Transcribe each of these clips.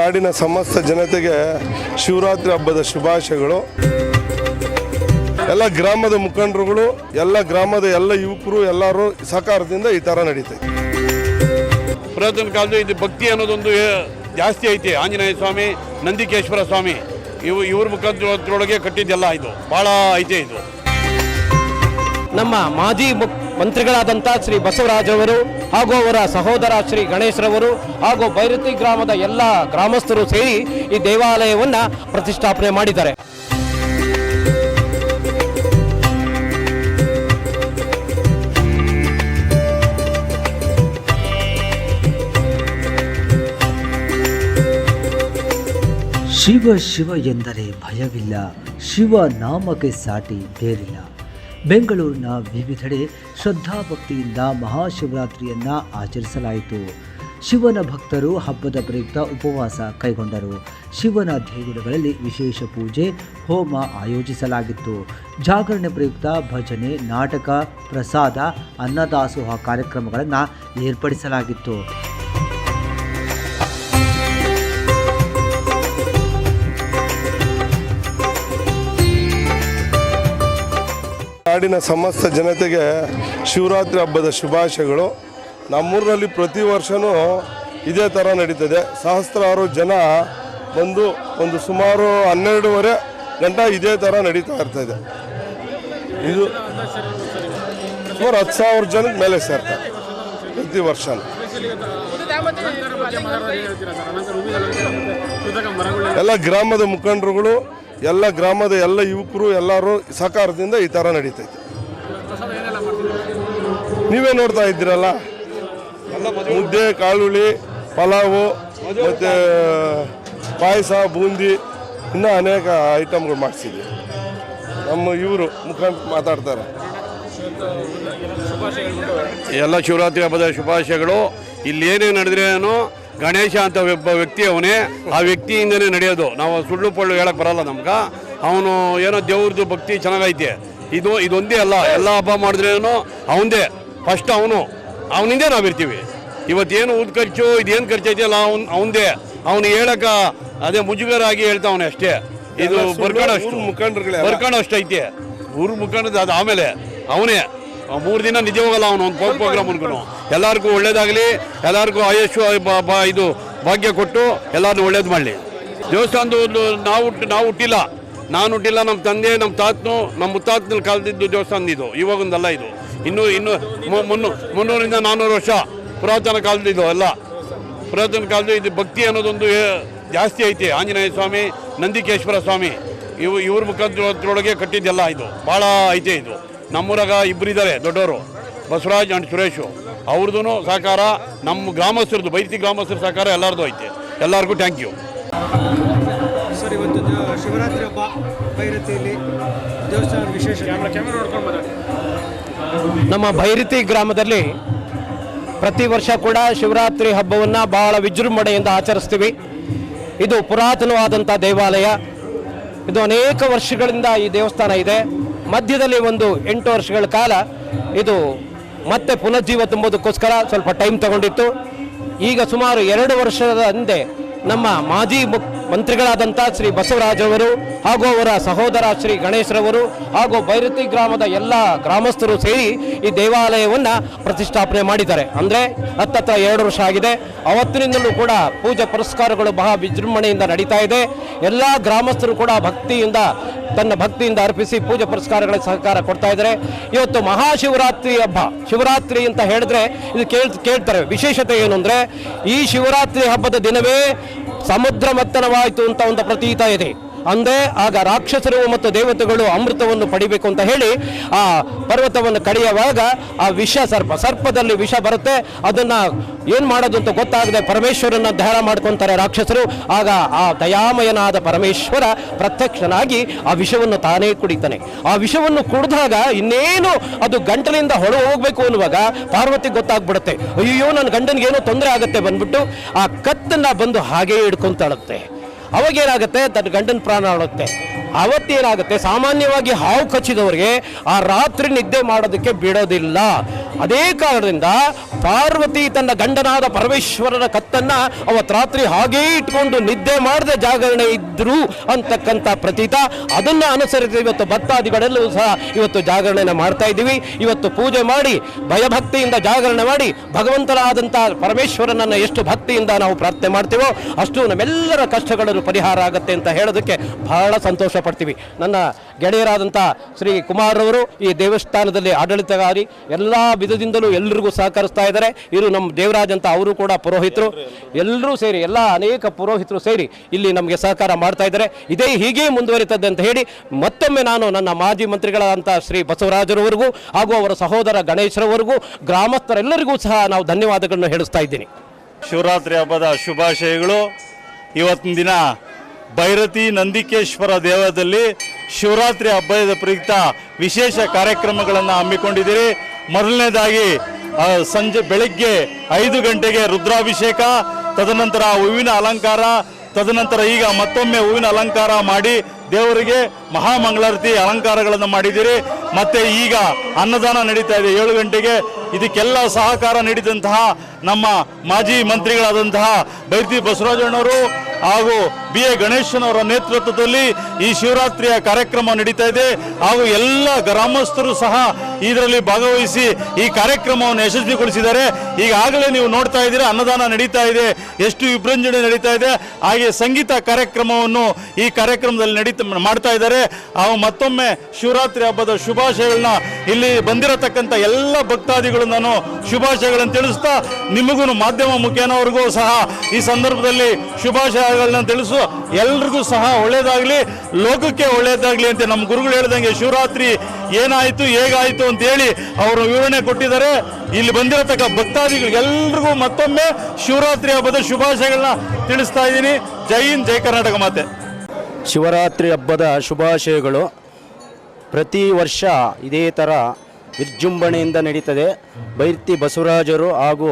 ನಾಡಿನ ಸಮಸ್ತ ಜನತೆಗೆ ಶಿವರಾತ್ರಿ ಹಬ್ಬದ ಶುಭಾಶಯಗಳು. ಎಲ್ಲ ಗ್ರಾಮದ ಮುಖಂಡರುಗಳು ಎಲ್ಲ ಗ್ರಾಮದ ಎಲ್ಲ ಯುವಕರು ಎಲ್ಲರೂ ಸಹಕಾರದಿಂದ ಈ ಥರ ನಡೀತೈತೆ. ಪುರಾತನ ಕಾಲದ ಇದು ಭಕ್ತಿ ಅನ್ನೋದೊಂದು ಜಾಸ್ತಿ ಐತಿ. ಆಂಜನೇಯ ಸ್ವಾಮಿ ನಂದಿಕೇಶ್ವರ ಸ್ವಾಮಿ ಇವು ಇವ್ರ ಮುಖಾಂತರೊಳಗೆ ಕಟ್ಟಿದ್ದೆಲ್ಲ ಇದು. ಭಾಳ ಐತೆ ಇದು. ನಮ್ಮ ಮಾಜಿ ಮುಖ್- ಮಂತ್ರಿಗಳಾದಂಥ ಶ್ರೀ ಬಸವರಾಜ್ ಅವರು ಹಾಗೂ ಅವರ ಸಹೋದರ ಶ್ರೀ ಗಣೇಶ್ರವರು ಹಾಗೂ ಬೈರತಿ ಗ್ರಾಮದ ಎಲ್ಲ ಗ್ರಾಮಸ್ಥರು ಸೇರಿ ಈ ದೇವಾಲಯವನ್ನು ಪ್ರತಿಷ್ಠಾಪನೆ ಮಾಡಿದ್ದಾರೆ. ಶಿವ ಶಿವ ಎಂದರೆ ಭಯವಿಲ್ಲ, ಶಿವ ನಾಮಕ್ಕೆ ಸಾಟಿ ಬೇರಿಲ್ಲ. ಬೆಂಗಳೂರಿನ ವಿವಿಧೆಡೆ ಶ್ರದ್ಧಾಭಕ್ತಿಯಿಂದ ಮಹಾಶಿವರಾತ್ರಿಯನ್ನ ಆಚರಿಸಲಾಯಿತು. ಶಿವನ ಭಕ್ತರು ಹಬ್ಬದ ಪ್ರಯುಕ್ತ ಉಪವಾಸ ಕೈಗೊಂಡರು. ಶಿವನ ದೇಗುಲಗಳಲ್ಲಿ ವಿಶೇಷ ಪೂಜೆ, ಹೋಮ ಆಯೋಜಿಸಲಾಗಿತ್ತು. ಜಾಗರಣೆ ಪ್ರಯುಕ್ತ ಭಜನೆ, ನಾಟಕ, ಪ್ರಸಾದ, ಅನ್ನದಾಸೋಹ ಕಾರ್ಯಕ್ರಮಗಳನ್ನು ಏರ್ಪಡಿಸಲಾಗಿತ್ತು. ನಾಡಿನ ಸಮಸ್ತ ಜನತೆಗೆ ಶಿವರಾತ್ರಿ ಹಬ್ಬದ ಶುಭಾಶಯಗಳು. ನಮ್ಮೂರಿನಲ್ಲಿ ಪ್ರತಿ ವರ್ಷವೂ ಇದೇ ಥರ ನಡೀತದೆ. ಸಹಸ್ರಾರು ಜನ ಬಂದು ಒಂದು ಸುಮಾರು ಹನ್ನೆರಡೂವರೆ ಗಂಟೆ ಇದೇ ಥರ ನಡೀತಾ ಇರ್ತದೆ ಇದು. ಸುಮಾರು ಹತ್ತು ಸಾವಿರ ಜನಕ್ಕೆ ಮೇಲೆ ಸೇರ್ತಾರೆ ಪ್ರತಿ ವರ್ಷ ಎಲ್ಲ ಗ್ರಾಮದ ಮುಖಂಡರುಗಳು, ಎಲ್ಲ ಗ್ರಾಮದ ಎಲ್ಲ ಯುವಕರು, ಎಲ್ಲರೂ ಸಹಕಾರದಿಂದ ಈ ಥರ ನಡೀತೈತೆ. ನೀವೇ ನೋಡ್ತಾ ಇದ್ದೀರಲ್ಲ? ಮುದ್ದೆ ಕಾಳುಳಿ ಪಲಾವು, ಮತ್ತು ಪಾಯಸ, ಬೂಂದಿ, ಇನ್ನೂ ಅನೇಕ ಐಟಮ್ಗಳು ಮಾಡಿಸಿದ್ವಿ. ನಮ್ಮ ಇವರು ಮುಖಾಂತರ ಮಾತಾಡ್ತಾರೆ. ಎಲ್ಲ ಶಿವರಾತ್ರಿ ಹಬ್ಬದ ಶುಭಾಶಯಗಳು. ಇಲ್ಲಿ ಏನೇ ನಡೆದ್ರೇನು ಗಣೇಶ ಅಂತ ಒಬ್ಬ ವ್ಯಕ್ತಿ ಅವನೇ ಆ ವ್ಯಕ್ತಿಯಿಂದನೇ ನಡೆಯೋದು. ನಾವು ಸುಳ್ಳು ಪಳ್ಳು ಹೇಳಕ್ ಬರಲ್ಲ ನಮ್ಗೆ. ಅವನು ಏನೋ ದೇವ್ರದ್ದು ಭಕ್ತಿ ಚೆನ್ನಾಗೈತೆ. ಇದು ಇದೊಂದೇ ಅಲ್ಲ. ಎಲ್ಲ ಹಬ್ಬ ಮಾಡಿದ್ರೇನು ಅವನದೇ ಫಸ್ಟ್ ಅವನು. ಅವನಿಂದೇ ನಾವಿರ್ತೀವಿ. ಇವತ್ತೇನು ಊದ್ ಖರ್ಚು ಇದೇನು ಖರ್ಚು ಐತೆಯಲ್ಲ ಅವ್ನು ಅವನದೇ. ಅವನು ಹೇಳಕ ಅದೇ ಮುಜುಗರಾಗಿ ಹೇಳ್ತಾವನೆ ಅಷ್ಟೇ. ಇದು ಅಷ್ಟು ಬರ್ಕಣಷ್ಟು ಊರ್ ಅಷ್ಟೈತೆ ಊರು ಮುಖಂಡದ ಅದು ಆಮೇಲೆ. ಅವನೇ. ಮೂರು ದಿನ ನಿಜ ಹೋಗಲ್ಲ ಅವನು, ಒಂದು ಪ್ರೋಗ್ರಾಮ್ ಅನ್ಕೊಂಡು ಎಲ್ಲರಿಗೂ ಒಳ್ಳೇದಾಗಲಿ, ಎಲ್ಲರಿಗೂ ಆಯಶು ಇದು ಭಾಗ್ಯ ಕೊಟ್ಟು ಎಲ್ಲರನ್ನೂ ಒಳ್ಳೇದು ಮಾಡಲಿ. ದೇವಸ್ಥಾನದ ನಾವು ಹುಟ್ಟು- ನಾವು ಹುಟ್ಟಿಲ್ಲ. ನಾನು ಹುಟ್ಟಿಲ್ಲ ನಮ್ಮ ತಂದೆ ನಮ್ಮ ತಾತನು ನಮ್ಮ ಮುತ್ತಾತನ ಕಾಲದಿದ್ದು ದೇವಸ್ಥಾನದಿದ್ದು ಇವಾಗೊಂದಲ್ಲ ಇದು. ಇನ್ನೂ ಇನ್ನೂ ಮುನ್ನೂ, ಮುನ್ನೂರಿಂದ ನಾನ್ನೂರು ವರ್ಷ ಪುರಾತನ ಕಾಲದಿದ್ದು ಎಲ್ಲ ಪುರಾತನ ಕಾಲದ ಇದು ಭಕ್ತಿ ಅನ್ನೋದೊಂದು ಜಾಸ್ತಿ ಐತೆ. ಆಂಜನೇಯ ಸ್ವಾಮಿ, ನಂದಿಕೇಶ್ವರ ಸ್ವಾಮಿ, ಇವು, ಇವ್ರ ಮುಖಾಂತರೊಳಗೆ ಕಟ್ಟಿದ್ದೆಲ್ಲ ಇದು. ಭಾಳ ಐತೆ ಇದು. ನಮ್ಮೂರಾಗ ಇಬ್ಬರಿದ್ದಾರೆ ದೊಡ್ಡವರು. ಬಸವರಾಜ್ ಆ್ಯಂಡ್ ಸುರೇಶು. ಅವ್ರದ್ದು ಸಹಕಾರ ನಮ್ಮ ಗ್ರಾಮಸ್ಥರದ್ದು ಬೈತಿ ಗ್ರಾಮಸ್ಥರ ಸಹಕಾರ ಎಲ್ಲರದು ಐತೆ. ಎಲ್ಲರಿಗೂ ಥ್ಯಾಂಕ್ ಯು ಸರ್ ಇವತ್ತು ಶಿವರಾತ್ರಿ ಹಬ್ಬ ಭೈರತಿಯಲ್ಲಿ ದೇವಸ್ಥಾನ ವಿಶೇಷ ನಮ್ಮ ಭೈರತಿ ಗ್ರಾಮದಲ್ಲಿ ಪ್ರತಿ ವರ್ಷ ಕೂಡ ಶಿವರಾತ್ರಿ ಹಬ್ಬವನ್ನು ಬಹಳ ವಿಜೃಂಭಣೆಯಿಂದ ಆಚರಿಸ್ತೀವಿ. ಇದು ಪುರಾತನವಾದಂಥ ದೇವಾಲಯ. ಇದು ಅನೇಕ ವರ್ಷಗಳಿಂದ ಈ ದೇವಸ್ಥಾನ ಇದೆ. ಮಧ್ಯದಲ್ಲಿ ಒಂದು ಎಂಟು ವರ್ಷಗಳ ಕಾಲ ಇದು ಮತ್ತೆ ಪುನರ್ಜೀವ ತುಂಬೋದಕ್ಕೋಸ್ಕರ ಸ್ವಲ್ಪ ಟೈಮ್ ತಗೊಂಡಿತ್ತು. ಈಗ ಸುಮಾರು ಎರಡು ವರ್ಷದ ಹಿಂದೆ ನಮ್ಮ ಮಾಜಿ ಮಂತ್ರಿಗಳಾದಂಥ ಶ್ರೀ ಬಸವರಾಜ್ ಅವರು ಹಾಗೂ ಅವರ ಸಹೋದರ ಶ್ರೀ ಗಣೇಶ್ರವರು ಹಾಗೂ ಬೈರತಿ ಗ್ರಾಮದ ಎಲ್ಲ ಗ್ರಾಮಸ್ಥರು ಸೇರಿ ಈ ದೇವಾಲಯವನ್ನು ಪ್ರತಿಷ್ಠಾಪನೆ ಮಾಡಿದ್ದಾರೆ. ಅಂದರೆ ಹತ್ತತ್ರ ಎರಡು ವರ್ಷ ಆಗಿದೆ. ಅವತ್ತಿನಿಂದಲೂ ಕೂಡ ಪೂಜೆ ಪುರಸ್ಕಾರಗಳು ಬಹಳ ವಿಜೃಂಭಣೆಯಿಂದ ನಡೀತಾ ಇದೆ. ಎಲ್ಲ ಗ್ರಾಮಸ್ಥರು ಕೂಡ ಭಕ್ತಿಯಿಂದ ತನ್ನ ಭಕ್ತಿಯಿಂದ ಅರ್ಪಿಸಿ ಪೂಜೆ ಪುರಸ್ಕಾರಗಳ ಸಹಕಾರ ಕೊಡ್ತಾ ಇದ್ದಾರೆ. ಇವತ್ತು ಮಹಾಶಿವರಾತ್ರಿ ಹಬ್ಬ. ಶಿವರಾತ್ರಿ ಅಂತ ಹೇಳಿದ್ರೆ ಇದು ಕೇಳ್ ಕೇಳ್ತಾರೆ. ವಿಶೇಷತೆ ಏನು ಅಂದರೆ ಈ ಶಿವರಾತ್ರಿ ಹಬ್ಬದ ದಿನವೇ ಸಮುದ್ರ ಮತ್ತನವಾಯಿತು ಅಂತ ಒಂದು ಪ್ರತೀತ ಇದೆ. ಅಂದ್ರೆ ಆಗ ರಾಕ್ಷಸರು ಮತ್ತು ದೇವತೆಗಳು ಅಮೃತವನ್ನು ಪಡಿಬೇಕು ಅಂತ ಹೇಳಿ ಆ ಪರ್ವತವನ್ನು ಕಡಿಯುವಾಗ ಆ ವಿಷ ಸರ್ಪ, ಸರ್ಪದಲ್ಲಿ ವಿಷ ಬರುತ್ತೆ. ಅದನ್ನ ಏನು ಮಾಡೋದು ಅಂತ ಗೊತ್ತಾಗದೆ ಪರಮೇಶ್ವರನ ಧ್ಯಾನ ಮಾಡ್ಕೊಂತಾರೆ ರಾಕ್ಷಸರು. ಆಗ ಆ ದಯಾಮಯನಾದ ಪರಮೇಶ್ವರ ಪ್ರತ್ಯಕ್ಷನಾಗಿ ಆ ವಿಷವನ್ನು ತಾನೇ ಕುಡಿತಾನೆ. ಆ ವಿಷವನ್ನು ಕುಡಿದಾಗ ಇನ್ನೇನು ಅದು ಗಂಟಲಿಂದ ಹೊರ ಹೋಗ್ಬೇಕು ಅನ್ನುವಾಗ ಪಾರ್ವತಿ ಗೊತ್ತಾಗ್ಬಿಡುತ್ತೆ. ಅಯ್ಯೋ ನನ್ನ ಗಂಡನಿಗೆ ಏನೋ ತೊಂದರೆ ಆಗುತ್ತೆ ಬಂದ್ಬಿಟ್ಟು ಆ ಕತ್ತನ್ನ ಬಂದು ಹಾಗೇ ಹಿಡ್ಕೊಂತಾಳುತ್ತೆ ಅವಾಗೇನಾಗುತ್ತೆ? ತನ್ನ ಗಂಡನ ಪ್ರಾಣ ಆಡುತ್ತೆ ಅವತ್ತೇನಾಗುತ್ತೆ? ಸಾಮಾನ್ಯವಾಗಿ ಹಾವು ಕಚ್ಚಿದವರಿಗೆ ಆ ರಾತ್ರಿ ನಿದ್ದೆ ಮಾಡೋದಕ್ಕೆ ಬಿಡೋದಿಲ್ಲ. ಅದೇ ಕಾರಣದಿಂದ ಪಾರ್ವತಿ ತನ್ನ ಗಂಡನಾದ ಪರಮೇಶ್ವರನ ಕತ್ತನ್ನ ಅವತ್ತು ರಾತ್ರಿ ಹಾಗೇ ಇಟ್ಕೊಂಡು ನಿದ್ದೆ ಮಾಡದೆ ಜಾಗರಣೆ ಇದ್ರು ಅಂತಕ್ಕಂಥ ಪ್ರತೀತ. ಅದನ್ನ ಅನುಸರಿಸಿ ಇವತ್ತು ಭಕ್ತಾದಿಗಳೆಲ್ಲವೂ ಸಹ ಇವತ್ತು ಜಾಗರಣೆನ ಮಾಡ್ತಾ ಇದ್ದೀವಿ. ಇವತ್ತು ಪೂಜೆ ಮಾಡಿ, ಭಯಭಕ್ತಿಯಿಂದ ಜಾಗರಣೆ ಮಾಡಿ ಭಗವಂತನಾದಂಥ ಪರಮೇಶ್ವರನನ್ನ ಎಷ್ಟು ಭಕ್ತಿಯಿಂದ ನಾವು ಪ್ರಾರ್ಥನೆ ಮಾಡ್ತೀವೋ ಅಷ್ಟು ನಮ್ಮೆಲ್ಲರ ಕಷ್ಟಗಳನ್ನು ಪರಿಹಾರ ಆಗುತ್ತೆ ಅಂತ ಹೇಳೋದಕ್ಕೆ ಬಹಳ ಸಂತೋಷ ಪಡ್ತೀವಿ ನನ್ನ ಗೆಳೆಯರಾದಂಥ ಶ್ರೀ ಕುಮಾರ್ ಅವರು ಈ ದೇವಸ್ಥಾನದಲ್ಲಿ ಆಡಳಿತಗಾರಿ ಎಲ್ಲ ವಿಧದಿಂದಲೂ ಎಲ್ಲರಿಗೂ ಸಹಕರಿಸ್ತಾ ಇದ್ದಾರೆ. ಇವರು ನಮ್ಮ ದೇವರಾಜ್ ಅಂತ ಅವರು ಕೂಡ ಪುರೋಹಿತರು. ಎಲ್ಲರೂ ಸೇರಿ, ಎಲ್ಲ ಅನೇಕ ಪುರೋಹಿತರು ಸೇರಿ ಇಲ್ಲಿ ನಮಗೆ ಸಹಕಾರ ಮಾಡ್ತಾ ಇದ್ದಾರೆ. ಇದೇ ಹೀಗೆ ಮುಂದುವರಿತದೆ ಅಂತ ಹೇಳಿ ಮತ್ತೊಮ್ಮೆ ನಾನು ನನ್ನ ಮಾಜಿ ಮಂತ್ರಿಗಳಾದಂಥ ಶ್ರೀ ಬಸವರಾಜರವರೆಗೂ ಹಾಗೂ ಅವರ ಸಹೋದರ ಗಣೇಶರವರೆಗೂ ಗ್ರಾಮಸ್ಥರೆಲ್ಲರಿಗೂ ಸಹ ನಾವು ಧನ್ಯವಾದಗಳನ್ನು ಹೇಳಿಸ್ತಾ ಇದ್ದೀನಿ. ಶಿವರಾತ್ರಿ ಹಬ್ಬದ ಶುಭಾಶಯಗಳು. ಇವತ್ತಿನ ದಿನ ಭೈರತಿ ನಂದಿಕೇಶ್ವರ ದೇವದಲ್ಲಿ ಶಿವರಾತ್ರಿ ಹಬ್ಬದ ಪ್ರಯುಕ್ತ ವಿಶೇಷ ಕಾರ್ಯಕ್ರಮಗಳನ್ನು ಹಮ್ಮಿಕೊಂಡಿದ್ದೀರಿ. ಮೊದಲನೇದಾಗಿ ಸಂಜೆ ಬೆಳಗ್ಗೆ ಐದು ಗಂಟೆಗೆ ರುದ್ರಾಭಿಷೇಕ, ತದನಂತರ ಹೂವಿನ ಅಲಂಕಾರ, ತದನಂತರ ಈಗ ಮತ್ತೊಮ್ಮೆ ಹೂವಿನ ಅಲಂಕಾರ ಮಾಡಿ ದೇವರಿಗೆ ಮಹಾಮಂಗಳಾರತಿ ಅಲಂಕಾರಗಳನ್ನು ಮಾಡಿದ್ದೀರಿ. ಮತ್ತೆ ಈಗ ಅನ್ನದಾನ ನಡೀತಾ ಇದೆ ಏಳು ಗಂಟೆಗೆ. ಇದಕ್ಕೆಲ್ಲ ಸಹಕಾರ ನೀಡಿದಂತಹ ನಮ್ಮ ಮಾಜಿ ಮಂತ್ರಿಗಳಾದಂತಹ ಬೈರ್ತಿ ಬಸವರಾಜಣ್ಣವರು ಹಾಗೂ ಬಿ ಎ ಗಣೇಶನವರ ನೇತೃತ್ವದಲ್ಲಿ ಈ ಶಿವರಾತ್ರಿಯ ಕಾರ್ಯಕ್ರಮ ನಡೀತಾ ಇದೆ. ಹಾಗೂ ಎಲ್ಲ ಗ್ರಾಮಸ್ಥರು ಸಹ ಇದರಲ್ಲಿ ಭಾಗವಹಿಸಿ ಈ ಕಾರ್ಯಕ್ರಮವನ್ನು ಯಶಸ್ವಿಗೊಳಿಸಿದ್ದಾರೆ. ಈಗಾಗಲೇ ನೀವು ನೋಡ್ತಾ ಇದ್ದೀರಾ, ಅನ್ನದಾನ ನಡೀತಾ ಇದೆ, ಎಷ್ಟು ವಿಭ್ರಂಜನೆ ನಡೀತಾ ಇದೆ. ಹಾಗೆ ಸಂಗೀತ ಕಾರ್ಯಕ್ರಮವನ್ನು ಈ ಕಾರ್ಯಕ್ರಮದಲ್ಲಿ ನಡೀತ ಮಾಡ್ತಾ ಇದ್ದಾರೆ. ಹಾಗೂ ಮತ್ತೊಮ್ಮೆ ಶಿವರಾತ್ರಿ ಹಬ್ಬದ ಶುಭಾಶಯಗಳನ್ನ ಇಲ್ಲಿ ಬಂದಿರತಕ್ಕಂಥ ಎಲ್ಲ ಭಕ್ತಾದಿಗಳು ನಾನು ಶುಭಾಶಯಗಳನ್ನು ತಿಳಿಸ್ತಾ, ನಿಮಗೂ ಮಾಧ್ಯಮ ಮುಖೇನವರೆಗೂ ಸಹ ಈ ಸಂದರ್ಭದಲ್ಲಿ ಶುಭಾಶಯಗಳನ್ನ ತಿಳಿಸು. ಎಲ್ರಿಗೂ ಸಹ ಒಳ್ಳೇದಾಗ್ಲಿ, ಲೋಕಕ್ಕೆ ಒಳ್ಳೇದಾಗ್ಲಿ ಅಂತ ನಮ್ಮ ಗುರುಗಳು ಹೇಳ್ದಂಗೆ ಶಿವರಾತ್ರಿ ಏನಾಯ್ತು, ಹೇಗಾಯ್ತು ಅಂತ ಹೇಳಿ ಅವರು ವಿವರಣೆ ಕೊಟ್ಟಿದ್ದಾರೆ. ಇಲ್ಲಿ ಬಂದಿರತಕ್ಕ ಭಕ್ತಾದಿಗಳು ಎಲ್ರಿಗೂ ಮತ್ತೊಮ್ಮೆ ಶಿವರಾತ್ರಿ ಹಬ್ಬದ ಶುಭಾಶಯಗಳನ್ನ ತಿಳಿಸ್ತಾ ಇದ್ದೀನಿ. ಜೈ ಹಿಂದ್, ಜೈ ಕರ್ನಾಟಕ ಮಾತೆ. ಶಿವರಾತ್ರಿ ಹಬ್ಬದ ಶುಭಾಶಯಗಳು ಪ್ರತಿ ವರ್ಷ ಇದೇ ಥರ ವಿಜೃಂಭಣೆಯಿಂದ ನಡೀತದೆ. ಬೈರ್ತಿ ಬಸವರಾಜರು ಹಾಗೂ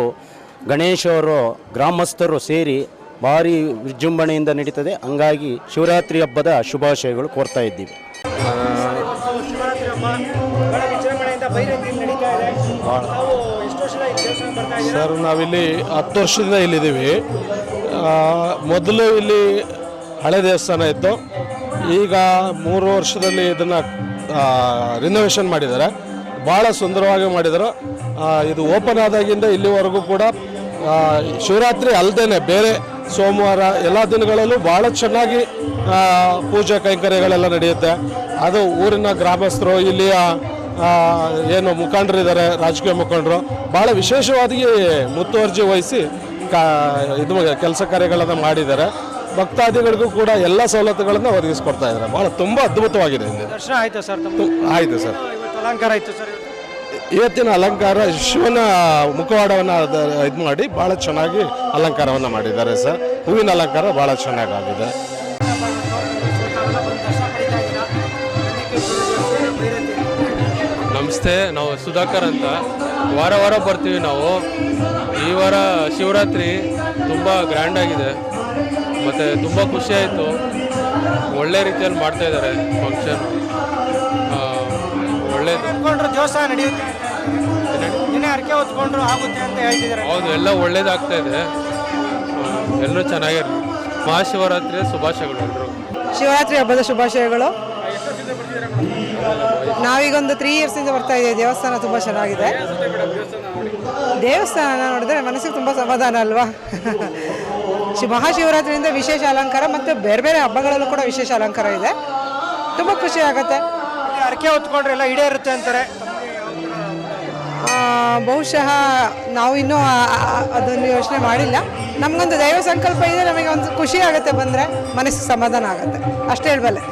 ಗಣೇಶವರು ಗ್ರಾಮಸ್ಥರು ಸೇರಿ ಭಾರಿ ವಿಜೃಂಭಣೆಯಿಂದ ನಡೀತದೆ. ಹಂಗಾಗಿ ಶಿವರಾತ್ರಿ ಹಬ್ಬದ ಶುಭಾಶಯಗಳು ಕೋರ್ತಾ ಇದ್ದೀವಿ. ಸರ್ ನಾವಿಲ್ಲಿ ಹತ್ತು ವರ್ಷದಿಂದ ಇಲ್ಲಿದ್ದೀವಿ. ಆ, ಮೊದಲು ಇಲ್ಲಿ ಹಳೆ ದೇವಸ್ಥಾನ ಇತ್ತು. ಈಗ ಮೂರು ವರ್ಷದಲ್ಲಿ ಇದನ್ನು ರಿನೋವೇಷನ್ ಮಾಡಿದ್ದಾರೆ. ಭಾಳ ಸುಂದರವಾಗಿ ಮಾಡಿದರು ಇದು ಓಪನ್ ಆದಾಗಿಂದ ಇಲ್ಲಿವರೆಗೂ ಕೂಡ ಶಿವರಾತ್ರಿ ಅಲ್ಲದೇ ಬೇರೆ ಸೋಮವಾರ ಎಲ್ಲ ದಿನಗಳಲ್ಲೂ ಭಾಳ ಚೆನ್ನಾಗಿ ಪೂಜಾ ಕೈಂಕರ್ಯಗಳೆಲ್ಲ ನಡೆಯುತ್ತೆ. ಅದು ಊರಿನ ಗ್ರಾಮಸ್ಥರು ಇಲ್ಲಿಯ ಏನು ಮುಖಂಡರಿದ್ದಾರೆ ರಾಜಕೀಯ ಮುಖಂಡರು ಭಾಳ ವಿಶೇಷವಾಗಿ ಮುತುವರ್ಜಿ ವಹಿಸಿ ಕಾ ಇದು ಕೆಲಸ ಕಾರ್ಯಗಳನ್ನು ಮಾಡಿದ್ದಾರೆ. ಭಕ್ತಾದಿಗಳಿಗೂ ಕೂಡ ಎಲ್ಲ ಸವಲತ್ತುಗಳನ್ನು ಒದಗಿಸ್ಕೊಡ್ತಾ ಇದ್ದಾರೆ. ಭಾಳ ತುಂಬ ಅದ್ಭುತವಾಗಿದೆ ಇಲ್ಲಿ. ದರ್ಶನ ಆಯ್ತಾ ಸರ್ ಆಯಿತು ಸರ್. ಅಲಂಕಾರ ಆಯಿತು ಸರ್. ಇವತ್ತಿನ ಅಲಂಕಾರ, ಶಿವನ ಮುಖವಾಡವನ್ನು ಇದು ಮಾಡಿ ಭಾಳ ಚೆನ್ನಾಗಿ ಅಲಂಕಾರವನ್ನು ಮಾಡಿದ್ದಾರೆ ಸರ್. ಹೂವಿನ ಅಲಂಕಾರ ಭಾಳ ಚೆನ್ನಾಗಾಗಿದೆ. ನಮಸ್ತೆ, ನಾವು ಸುಧಾಕರ್ ಅಂತ. ವಾರ ವಾರ ಬರ್ತೀವಿ ನಾವು. ಈ ವಾರ ಶಿವರಾತ್ರಿ ತುಂಬ ಗ್ರ್ಯಾಂಡ್ ಆಗಿದೆ. ಮತ್ತು ತುಂಬ ಖುಷಿ ಆಯಿತು. ಒಳ್ಳೆ ರೀತಿಯಲ್ಲಿ ಮಾಡ್ತಾ ಇದ್ದಾರೆ ಫಂಕ್ಷನ್ ಒಳ್ಳೇದು. ದೇವಸ್ಥಾನ ನಡೆಯುತ್ತೆ. ಏನೇ ಅರ್ಕೆ ಹೊತ್ಕೊಂಡ್ರು ಆಗುತ್ತೆ ಅಂತ ಹೇಳ್ತಿದ್ದಾರೆ. ಹೌದು ಎಲ್ಲ ಒಳ್ಳೇದಾಗ್ತಾ ಇದೆ. ಎಲ್ಲರೂ ಚೆನ್ನಾಗಿರ್ಲಿ. ಮಹಾಶಿವರಾತ್ರಿಯ ಶುಭಾಶಯಗಳು ಎಲ್ಲರೂ ಶಿವರಾತ್ರಿ ಹಬ್ಬದ ಶುಭಾಶಯಗಳು. ನಾವೀಗೊಂದು ತ್ರೀ ಇಯರ್ಸಿಂದ ಬರ್ತಾ ಇದ್ದೀವಿ ದೇವಸ್ಥಾನ ತುಂಬ ಚೆನ್ನಾಗಿದೆ. ದೇವಸ್ಥಾನ ನೋಡಿದ್ರೆ ಮನಸ್ಸಿಗೆ ತುಂಬ ಸಮಾಧಾನ ಅಲ್ವಾ? ಶಿ ಮಹಾಶಿವರಾತ್ರಿಯಿಂದ ವಿಶೇಷ ಅಲಂಕಾರ ಮತ್ತು ಬೇರೆ ಬೇರೆ ಹಬ್ಬಗಳಲ್ಲೂ ಕೂಡ ವಿಶೇಷ ಅಲಂಕಾರ ಇದೆ. ತುಂಬ ಖುಷಿ ಆಗುತ್ತೆ. ಅರ್ಕೆ ಹೊತ್ಕೊಂಡ್ರೆ ಎಲ್ಲ ಈಡೇರುತ್ತೆ ಅಂತಾರೆ. ಬಹುಶಃ ನಾವು ಇನ್ನೂ ಅದನ್ನು ಯೋಚನೆ ಮಾಡಿಲ್ಲ. ನಮಗೊಂದು ದೈವ ಸಂಕಲ್ಪ ಇದೆ ನಮಗೆ ಒಂದು ಖುಷಿ ಆಗುತ್ತೆ ಬಂದರೆ ಮನಸ್ಸು ಸಮಾಧಾನ ಆಗುತ್ತೆ. ಅಷ್ಟೇ ಹೇಳಬಲ್ಲೆ.